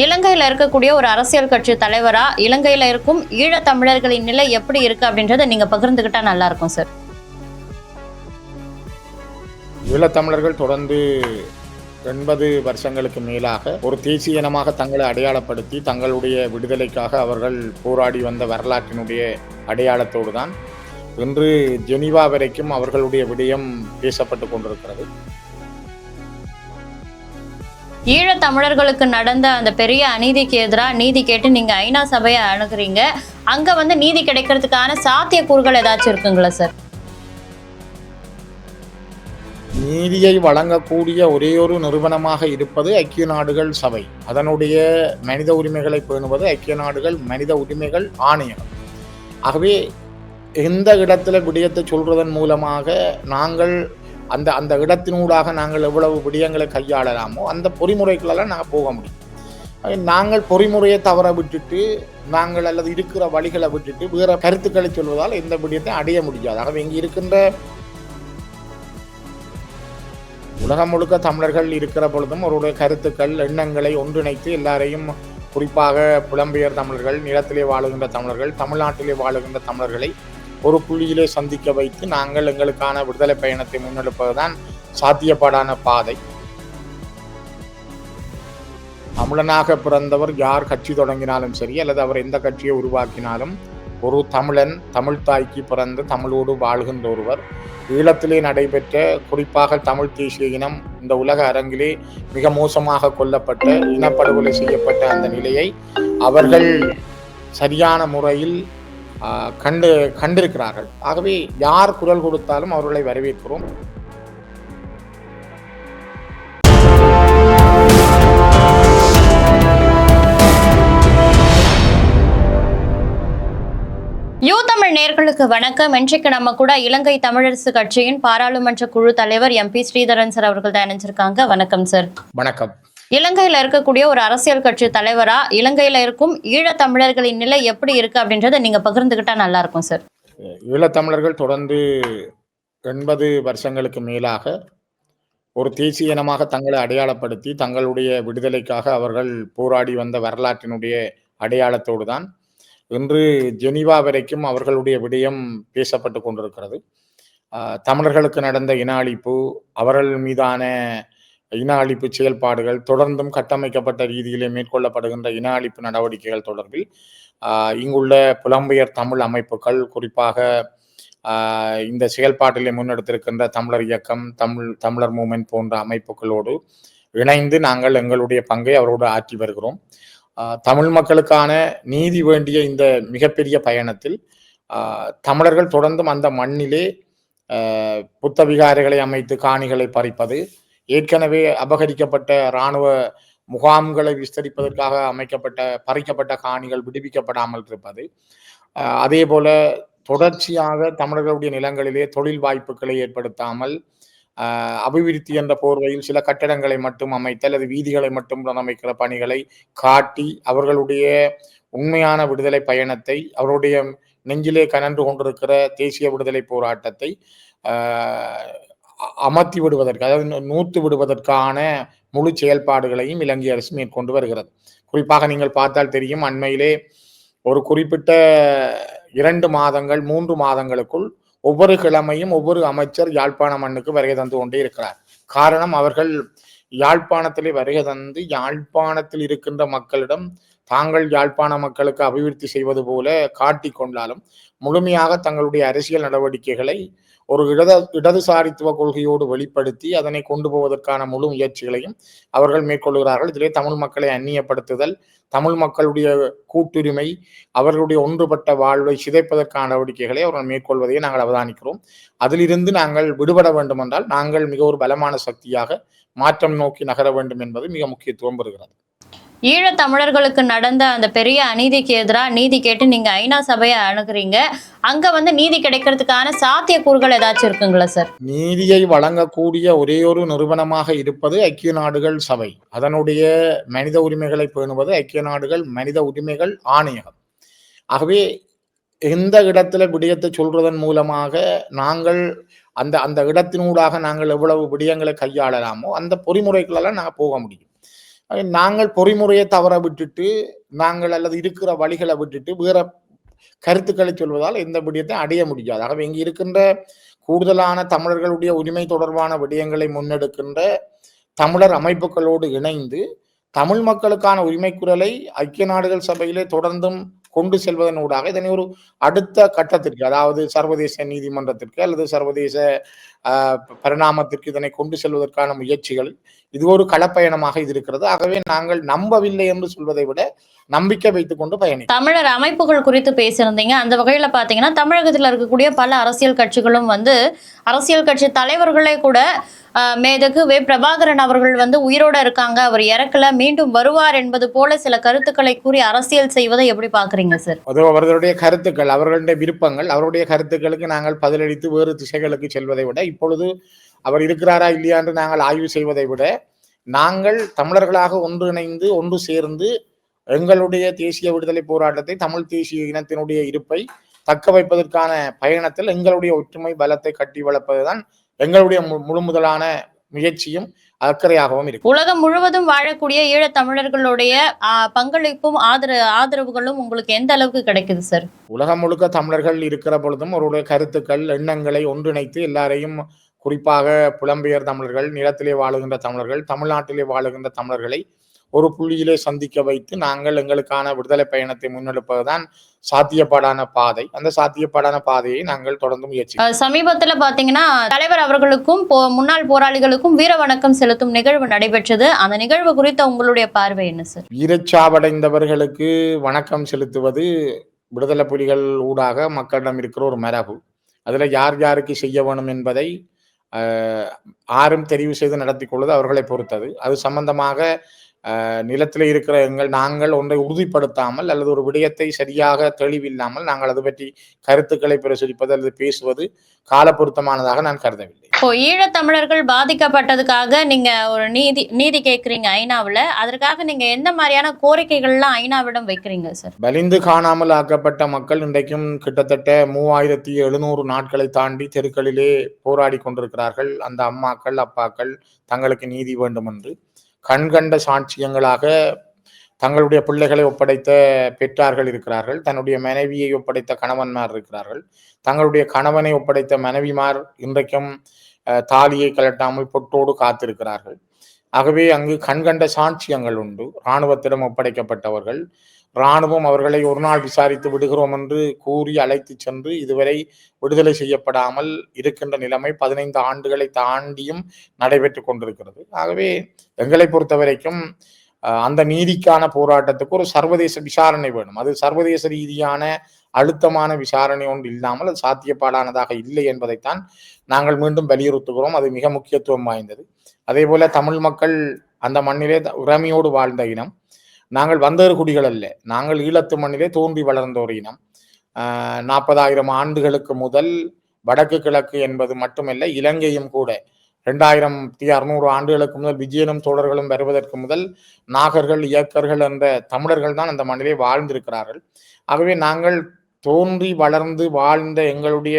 இலங்கையில் இருக்கக்கூடிய ஒரு அரசியல் கட்சி தலைவரா இலங்கையில் இருக்கும் ஈழ தமிழர்களின் நிலை எப்படி இருக்கு அப்படின்றத நீங்க பகிர்ந்துகிட்டா நல்லா இருக்கும் சார் ஈழத்தமிழர்கள் தொடர்ந்து எண்பது வருஷங்களுக்கு மேலாக ஒரு தேசிய இனமாக தங்களை அடையாளப்படுத்தி தங்களுடைய விடுதலைக்காக அவர்கள் போராடி வந்த வரலாற்றினுடைய அடையாளத்தோடு தான் இன்று ஜெனீவா வரைக்கும் அவர்களுடைய விடயம் பேசப்பட்டு கொண்டிருக்கிறது. ஈழ தமிழர்களுக்கு நடந்த அந்த பெரிய அநீதிக்கு எதிராக நீதி கேட்டு நீங்க ஐநா சபையை அணுகுறீங்க. அங்க வந்து நீதி கிடைக்கிறதுக்கான சாத்தியக்கூறுகள் ஏதாச்சும் இருக்குங்களா சார்? நீதியை வழங்கக்கூடிய ஒரே ஒரு நிறுவனமாக இருப்பது ஐக்கிய நாடுகள் சபை. அதனுடைய மனித உரிமைகளை பேணுவது ஐக்கிய நாடுகள் மனித உரிமைகள் ஆணையம். ஆகவே எந்த இடத்துல விடயத்தை சொல்றதன் மூலமாக நாங்கள் அந்த அந்த இடத்தினூடாக நாங்கள் எவ்வளவு விடயங்களை கையாளலாமோ அந்த பொறிமுறைகளெல்லாம் நாங்கள் போக முடியும். நாங்கள் பொறிமுறையை தவற விட்டுட்டு நாங்கள் அல்லது இருக்கிற வழிகளை விட்டுட்டு வேற கருத்துக்களை சொல்வதால் எந்த விடயத்தை அடைய முடியாது. ஆகவே இங்கே இருக்கின்ற உலகம் முழுக்க தமிழர்கள் இருக்கிற பொழுதும் அவருடைய கருத்துக்கள் எண்ணங்களை ஒன்றிணைத்து எல்லாரையும் குறிப்பாக புலம்பெயர் தமிழர்கள் நிலத்திலே வாழுகின்ற தமிழர்கள் தமிழ்நாட்டிலே வாழுகின்ற தமிழர்களை ஒரு புள்ளியிலே சந்திக்க வைத்து நாங்கள் எங்களுக்கான விடுதலை பயணத்தை முன்னெடுப்பதுதான் சாத்தியப்பாடான பாதை. தமிழனாக பிறந்தவர் யார் கட்சி தொடங்கினாலும் சரி அல்லது அவர் எந்த கட்சியை உருவாக்கினாலும் ஒரு தமிழன் தமிழ் தாய்க்கு பிறந்து தமிழோடு வாழ்கின்ற ஒருவர். ஈழத்திலே நடைபெற்ற குறிப்பாக தமிழ் தேசிய இனம் இந்த உலக அரங்கிலே மிக மோசமாக கொல்லப்பட்ட இனப்படுகொலை செய்யப்பட்ட அந்த நிலையை அவர்கள் சரியான முறையில் கண்டு கண்டிருக்கிறார்கள். ஆகவே யார் குரல் கொடுத்தாலும் அவர்களை வரவேற்கிறோம். யூ தமிழ் நேர்களுக்கு வணக்கம். இன்றைக்கு நம்ம கூட இலங்கை தமிழரசு கட்சியின் பாராளுமன்ற குழு தலைவர் எம்பி ஸ்ரீதரன் சார் அவர்கள் தான் இணைஞ்சிருக்காங்க. வணக்கம் சார். வணக்கம். இலங்கையில இருக்கக்கூடிய ஒரு அரசியல் கட்சி தலைவரா இலங்கையில இருக்கும் ஈழத் தமிழர்களின் நிலை எப்படி இருக்கு அப்படின்றத நீங்க பகிர்ந்துகிட்டா நல்லா இருக்கும் சார். ஈழத்தமிழர்கள் தொடர்ந்து எண்பது வருஷங்களுக்கு மேலாக ஒரு தேசிய இனமாக தங்களை அடையாளப்படுத்தி தங்களுடைய விடுதலைக்காக அவர்கள் போராடி வந்த வரலாற்றினுடைய அடையாளத்தோடு தான் இன்று ஜெனீவா வரைக்கும் அவர்களுடைய விடயம் பேசப்பட்டு கொண்டிருக்கிறது. தமிழர்களுக்கு நடந்த இன அழிப்பு அவர்கள் மீதான இன அழிப்பு செயல்பாடுகள் தொடர்ந்தும் கட்டமைக்கப்பட்ட ரீதியிலே மேற்கொள்ளப்படுகின்ற இன அழிப்பு நடவடிக்கைகள் தொடர்பில் இங்குள்ள புலம்பெயர் தமிழ் அமைப்புகள் குறிப்பாக இந்த செயல்பாட்டிலே முன்னெடுத்திருக்கின்ற தமிழர் இயக்கம் தமிழ் தமிழர் மூமெண்ட் போன்ற அமைப்புகளோடு இணைந்து நாங்கள் எங்களுடைய பங்கை அவரோடு ஆற்றி வருகிறோம். தமிழ் மக்களுக்கான நீதி வேண்டிய இந்த மிகப்பெரிய பயணத்தில் தமிழர்கள் தொடர்ந்தும் அந்த மண்ணிலே ஆஹ் புத்த அமைத்து காணிகளை பறிப்பது ஏற்கனவே அபகரிக்கப்பட்ட இராணுவ முகாம்களை விஸ்தரிப்பதற்காக அமைக்கப்பட்ட பறிக்கப்பட்ட காணிகள் விடுவிக்கப்படாமல் இருப்பது. அதே போல தொடர்ச்சியாக தமிழர்களுடைய நிலங்களிலே தொழில் வாய்ப்புகளை ஏற்படுத்தாமல் அபிவிருத்தி என்ற போர்வையில் சில கட்டடங்களை மட்டும் அமைத்தல் அல்லது வீதிகளை மட்டும் அமைக்கிற பணிகளை காட்டி அவர்களுடைய உண்மையான விடுதலை பயணத்தை அவருடைய நெஞ்சிலே கனன்று கொண்டிருக்கிற தேசிய விடுதலை போராட்டத்தை அமர்த்தி விடுவதற்கு அதாவது நூத்து விடுவதற்கான முழு செயல்பாடுகளையும் இலங்கை அரசு மேற்கொண்டு வருகிறது. குறிப்பாக நீங்கள் பார்த்தால் தெரியும் அண்மையிலே ஒரு குறிப்பிட்ட இரண்டு மாதங்கள் மூன்று மாதங்களுக்குள் ஒவ்வொரு கிழமையும் ஒவ்வொரு அமைச்சர் யாழ்ப்பாண மண்ணுக்கு வருகை தந்து கொண்டே இருக்கிறார். காரணம் அவர்கள் யாழ்ப்பாணத்திலே வருகை தந்து யாழ்ப்பாணத்தில் இருக்கின்ற மக்களிடம் தாங்கள் யாழ்ப்பாண மக்களுக்கு அபிவிருத்தி செய்வது போல காட்டிக் கொண்டாலும் முழுமையாக தங்களுடைய அரசியல் நடவடிக்கைகளை ஒரு இடது இடதுசாரித்துவ கொள்கையோடு வெளிப்படுத்தி அதனை கொண்டு போவதற்கான முழு முயற்சிகளையும் அவர்கள் மேற்கொள்கிறார்கள். இதிலே தமிழ் மக்களை அந்நியப்படுத்துதல் தமிழ் மக்களுடைய கூட்டுரிமை அவர்களுடைய ஒன்றுபட்ட வாழ்வை சிதைப்பதற்கான நடவடிக்கைகளை அவர்கள் மேற்கொள்வதை நாங்கள் அவதானிக்கிறோம். அதிலிருந்து நாங்கள் விடுபட வேண்டும் என்றால் நாங்கள் மிக ஒரு பலமான சக்தியாக மாற்றம் நோக்கி நகர வேண்டும் என்பது மிக முக்கியத்துவம் பெறுகிறது. ஈழத் தமிழர்களுக்கு நடந்த அந்த பெரிய அநீதிக்கு எதிராக நீதி கேட்டு நீங்க ஐநா சபையை அணுகிறீங்க. அங்க வந்து நீதி கிடைக்கிறதுக்கான சாத்தியக்கூறுகள் ஏதாச்சும் இருக்குங்களா சார்? நீதியை வழங்கக்கூடிய ஒரே ஒரு நிறுவனமாக இருப்பது ஐக்கிய நாடுகள் சபை. அதனுடைய மனித உரிமைகளை பேணுவது ஐக்கிய நாடுகள் மனித உரிமைகள் ஆணையகம். ஆகவே எந்த இடத்துல விடயத்தை சொல்றதன் மூலமாக நாங்கள் அந்த அந்த இடத்தினூடாக நாங்கள் எவ்வளவு விடயங்களை கையாளலாமோ அந்த பொறிமுறைகளெல்லாம் நாங்கள் போக முடியும். நாங்கள் பொறிமுறையை தவற விட்டுட்டு நாங்கள் அல்லது இருக்கிற வழிகளை விட்டுட்டு வேற கருத்துக்களை சொல்வதால் எந்த விடயத்தை அடைய முடியாது. ஆகவே இங்கு இருக்கின்ற கூடுதலான தமிழர்களுடைய உரிமை தொடர்பான விடயங்களை முன்னெடுக்கின்ற தமிழர் அமைப்புகளோடு இணைந்து தமிழ் மக்களுக்கான உரிமை குரலை ஐக்கிய நாடுகள் சபையிலே தொடர்ந்தும் கொண்டு செல்வதனூடாக இதனை ஒரு அடுத்த கட்டத்திற்கு அதாவது சர்வதேச நீதிமன்றத்திற்கு அல்லது சர்வதேச ஆஹ், பரிணாமத்திற்கு இதனை கொண்டு செல்வதற்கான முயற்சிகள் இது ஒரு களப்பயணமாக இது இருக்கிறது. ஆகவே நாங்கள் நம்பவில்லை என்று சொல்வதை விட நம்பிக்கை வைத்துக் கொண்டு பயணி தமிழர் அமைப்புகள் குறித்து பேசியிருந்தீங்க. அந்த வகையில பாத்தீங்கன்னா தமிழகத்தில் இருக்கக்கூடிய பல அரசியல் கட்சிகளும் வந்து அரசியல் கட்சி தலைவர்களே கூட மேதகுவே வே பிரபாகரன் அவர்கள் வந்து உயிரோட இருக்காங்க. அவர் இறக்கல. மீண்டும் வருவார் என்பது போல சில கருத்துக்களை கூறி அரசியல் செய்வதை எப்படி பாக்குறீங்க சார்? அது அவர்களுடைய கருத்துக்கள் அவர்களுடைய விருப்பங்கள் அவருடைய கருத்துக்களுக்கு நாங்கள் பதிலளித்து வேறு திசைகளுக்கு செல்வதை விட இப்பொழுது அவர் இருக்கிறாரா இல்லையா என்று நாங்கள் ஆய்வு செய்வதை விட நாங்கள் தமிழர்களாக ஒன்றிணைந்து ஒன்று சேர்ந்து எங்களுடைய தேசிய விடுதலை போராட்டத்தை தமிழ் தேசிய இனத்தினுடைய இருப்பை தக்க வைப்பதற்கான பயணத்தில் எங்களுடைய ஒற்றுமை பலத்தை கட்டி வளர்ப்பதுதான் எங்களுடைய முழு முதலான முயற்சியும் அக்கறையாகவும் இருக்கு. உலகம் முழுவதும் வாழக்கூடிய ஈழத் தமிழர்களுடைய பங்களிப்பும் ஆதர ஆதரவுகளும் உங்களுக்கு எந்த அளவுக்கு கிடைக்குது சார் உலகம் முழுக்க தமிழர்கள் இருக்கிற பொழுதும் அவருடைய கருத்துக்கள் எண்ணங்களை ஒன்றிணைத்து எல்லாரையும் குறிப்பாக புலம்பெயர் தமிழர்கள் நிலத்திலே வாழுகின்ற தமிழர்கள் தமிழ்நாட்டிலே வாழுகின்ற தமிழர்களை ஒரு புள்ளியிலே சந்திக்க வைத்து நாங்கள் எங்களுக்கான விடுதலை பயணத்தை முன்னெடுப்பதுதான் சாத்தியப்பாடான பாதை. அந்த சாத்தியப்பாடான பாதையை நாங்கள் தொடர்ந்து முயற்சி சமீபத்துல பாத்தீங்கன்னா தலைவர் அவர்களுக்கும் முன்னாள் போராளிகளுக்கும் வீர வணக்கம் செலுத்தும் நிகழ்வு நடைபெற்றது. அந்த நிகழ்வு குறித்த உங்களுடைய பார்வை என்ன சார் வீரச்சாவடைந்தவர்களுக்கு வணக்கம் செலுத்துவது விடுதலை புலிகள் ஊடாக மக்களிடம் இருக்கிற ஒரு மரபு. அதுல யார் யாருக்கு செய்ய வேணும் என்பதை ஆஹ், யாரும் தெரிவு செய்து நடத்தி கொள்வது அவர்களை பொறுத்தது. அது சம்பந்தமாக நிலத்திலே இருக்கிற எங்கள் நாங்கள் ஒன்றை உறுதிப்படுத்தாமல் அல்லது ஒரு விடயத்தை சரியாக தெளிவில்லாமல் நாங்கள் அது பற்றி கருத்துக்களை பிரசுரிப்பது அல்லது பேசுவது கால பொருத்தமானதாக நான் கருதவில்லை. இப்போ ஈழத் தமிழர்கள் பாதிக்கப்பட்டதுக்காக நீங்க ஒரு நீதி நீதி கேக்குறீங்க ஐநாவுல. அதற்காக நீங்க எந்த மாதிரியான கோரிக்கைகள்லாம் ஐநாவிடம் வைக்கிறீங்க சார்? வலிந்து காணாமல் ஆக்கப்பட்ட மக்கள் இன்றைக்கும் கிட்டத்தட்ட மூவாயிரத்தி எழுநூறு நாட்களை தாண்டி தெருக்களிலே போராடி கொண்டிருக்கிறார்கள். அந்த அம்மாக்கள் அப்பாக்கள் தங்களுக்கு நீதி வேண்டும் என்று கண்கண்ட சாட்சியங்களாக தங்களுடைய பிள்ளைகளை ஒப்படைத்த பெற்றார்கள் இருக்கிறார்கள். தன்னுடைய மனைவியை ஒப்படைத்த கணவன்மார் இருக்கிறார்கள். தங்களுடைய கணவனை ஒப்படைத்த மனைவிமார் இன்றைக்கும் அஹ், தாலியை கலட்டாமல் பொட்டோடு காத்திருக்கிறார்கள். ஆகவே அங்கு கண்கண்ட சாட்சியங்கள் உண்டு. இராணுவத்திடம் ஒப்படைக்கப்பட்டவர்கள் இராணுவம் அவர்களை ஒரு நாள் விசாரித்து விடுகிறோம் என்று கூறி அழைத்து சென்று இதுவரை விடுதலை செய்யப்படாமல் இருக்கின்ற நிலைமை பதினைந்து ஆண்டுகளை தாண்டியும் நடைபெற்று கொண்டிருக்கிறது. ஆகவே எங்களை பொறுத்த வரைக்கும் அந்த நீதிக்கான போராட்டத்துக்கு ஒரு சர்வதேச விசாரணை வேணும். அது சர்வதேச ரீதியான அழுத்தமான விசாரணை ஒன்று இல்லாமல் அது சாத்தியப்பாடானதாக இல்லை என்பதைத்தான் நாங்கள் மீண்டும் வலியுறுத்துகிறோம். அது மிக முக்கியத்துவம் வாய்ந்தது. அதே போல தமிழ் மக்கள் அந்த மண்ணிலே த- வாழ்ந்த இனம். நாங்கள் வந்தவர் குடிகள் அல்ல. நாங்கள் ஈழத்து மண்ணிலே தோன்றி வளர்ந்த ஒரு இனம் நாற்பதாயிரம் ஆண்டுகளுக்கு முதல் வடக்கு கிழக்கு என்பது மட்டுமல்ல இலங்கையும் கூட ரெண்டாயிரத்தி அறுநூறு ஆண்டுகளுக்கு முதல் விஜயனும் தோழர்களும் வருவதற்கு முதல் நாகர்கள் இயக்கர்கள் என்ற தமிழர்கள் தான் அந்த மண்ணிலே வாழ்ந்திருக்கிறார்கள். ஆகவே நாங்கள் தோன்றி வளர்ந்து வாழ்ந்த எங்களுடைய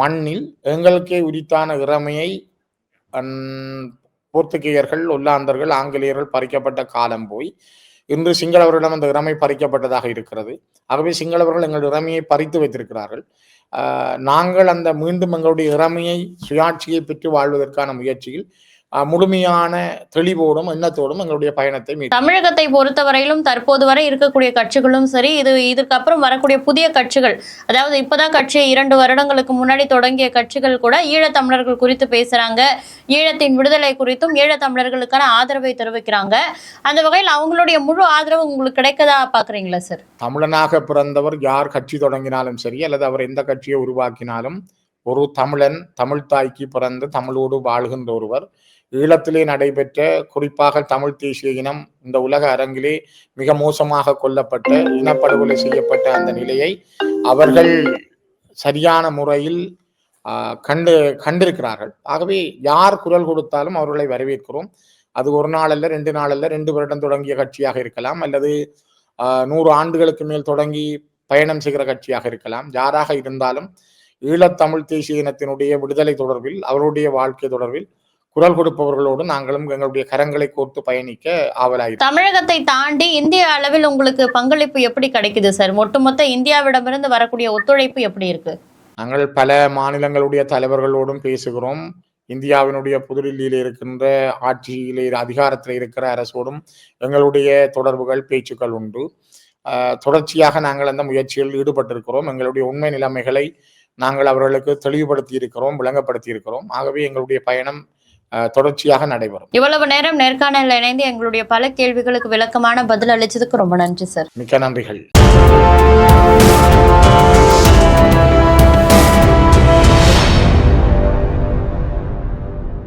மண்ணில் எங்களுக்கே உரித்தான இறமையை அந், போர்த்துகேயர்கள் ஒல்லாந்தர்கள் ஆங்கிலேயர்கள் பறிக்கப்பட்ட காலம் போய் இன்று சிங்களவர்களிடம் அந்த இறமை பறிக்கப்பட்டதாக இருக்கிறது. ஆகவே சிங்களவர்கள் எங்கள் இறமையை பறித்து வைத்திருக்கிறார்கள். நாங்கள் அந்த மீண்டும் எங்களுடைய இறமையை சுயாட்சியை பெற்று வாழ்வதற்கான முயற்சியில் முழுமையான தெளிவோடும் எண்ணத்தோடும் எங்களுடைய பயணத்தை தமிழகத்தை பொறுத்தவரையிலும் தற்போது வரை இருக்கக்கூடிய கட்சிகளும் சரி இது இதுக்கப்புறம் வரக்கூடிய புதிய கட்சிகள் அதாவது இப்பதான் கட்சி இரண்டு வருடங்களுக்கு முன்னாடி தொடங்கிய கட்சிகள் கூட ஈழத் தமிழர்கள் குறித்து பேசுறாங்க. ஈழத்தின் விடுதலை குறித்தும் ஈழத் தமிழர்களுக்கான ஆதரவை தெரிவிக்கிறாங்க. அந்த வகையில் அவங்களுடைய முழு ஆதரவு உங்களுக்கு கிடைக்கதா பாக்குறீங்களா சார்? தமிழனாக பிறந்தவர் யார் கட்சி தொடங்கினாலும் சரி அல்லது அவர் எந்த கட்சியை உருவாக்கினாலும் ஒரு தமிழன் தமிழ் தாய்க்கு பிறந்து தமிழோடு வாழ்கின்ற ஒருவர். ஈழத்திலே நடைபெற்ற குறிப்பாக தமிழ் தேசிய இனம் இந்த உலக அரங்கிலே மிக மோசமாக கொல்லப்பட்ட இனப்படுகொலை செய்யப்பட்ட அந்த நிலையை அவர்கள் சரியான முறையில் ஆஹ், கண்டு கண்டிருக்கிறார்கள். ஆகவே யார் குரல் கொடுத்தாலும் அவர்களை வரவேற்கிறோம். அது ஒரு நாள் அல்ல ரெண்டு நாள் அல்ல ரெண்டு வருடம் தொடங்கிய கட்சியாக இருக்கலாம். அல்லது ஆஹ், நூறு ஆண்டுகளுக்கு மேல் தொடங்கி பயணம் செய்கிற கட்சியாக இருக்கலாம். யாராக இருந்தாலும் ஈழத்தமிழ் தேசிய இனத்தினுடைய விடுதலை தொடர்பில் அவருடைய வாழ்க்கை தொடர்பில் குரல் கொடுப்பவர்களோடு நாங்களும் எங்களுடைய கரங்களை கோர்த்து பயணிக்க ஆவலாயிருக்கிறோம். தமிழகத்தை தாண்டி இந்திய அளவில் உங்களுக்கு பங்களிப்பு எப்படி கிடைக்குது சார்? ஒட்டுமொத்த இந்தியாவிடமிருந்து வரக்கூடிய ஒத்துழைப்பு எப்படி இருக்கு? நாங்கள் பல மாநிலங்களுடைய தலைவர்களோடும் பேசுகிறோம். இந்தியாவினுடைய புதுடில்லியில் இருக்கின்ற ஆட்சியிலே அதிகாரத்தில் இருக்கிற அரசோடும் எங்களுடைய தொடர்புகள் பேச்சுக்கள் உண்டு. தொடர்ச்சியாக நாங்கள் அந்த முயற்சியில் ஈடுபட்டிருக்கிறோம். எங்களுடைய உண்மை நிலைமைகளை நாங்கள் அவர்களுக்கு தெளிவுபடுத்தி இருக்கிறோம் விளங்கப்படுத்தி இருக்கிறோம் ஆகவே எங்களுடைய பயணம் தொடர்ச்சியாக நடைபெறும். இவ்வளவு நேரம் நேர்காணலில் இணைந்து எங்களுடைய பல கேள்விகளுக்கு விளக்கமான பதில் அளிச்சதுக்கு ரொம்ப நன்றி சார். மிக்க நன்றிகள்.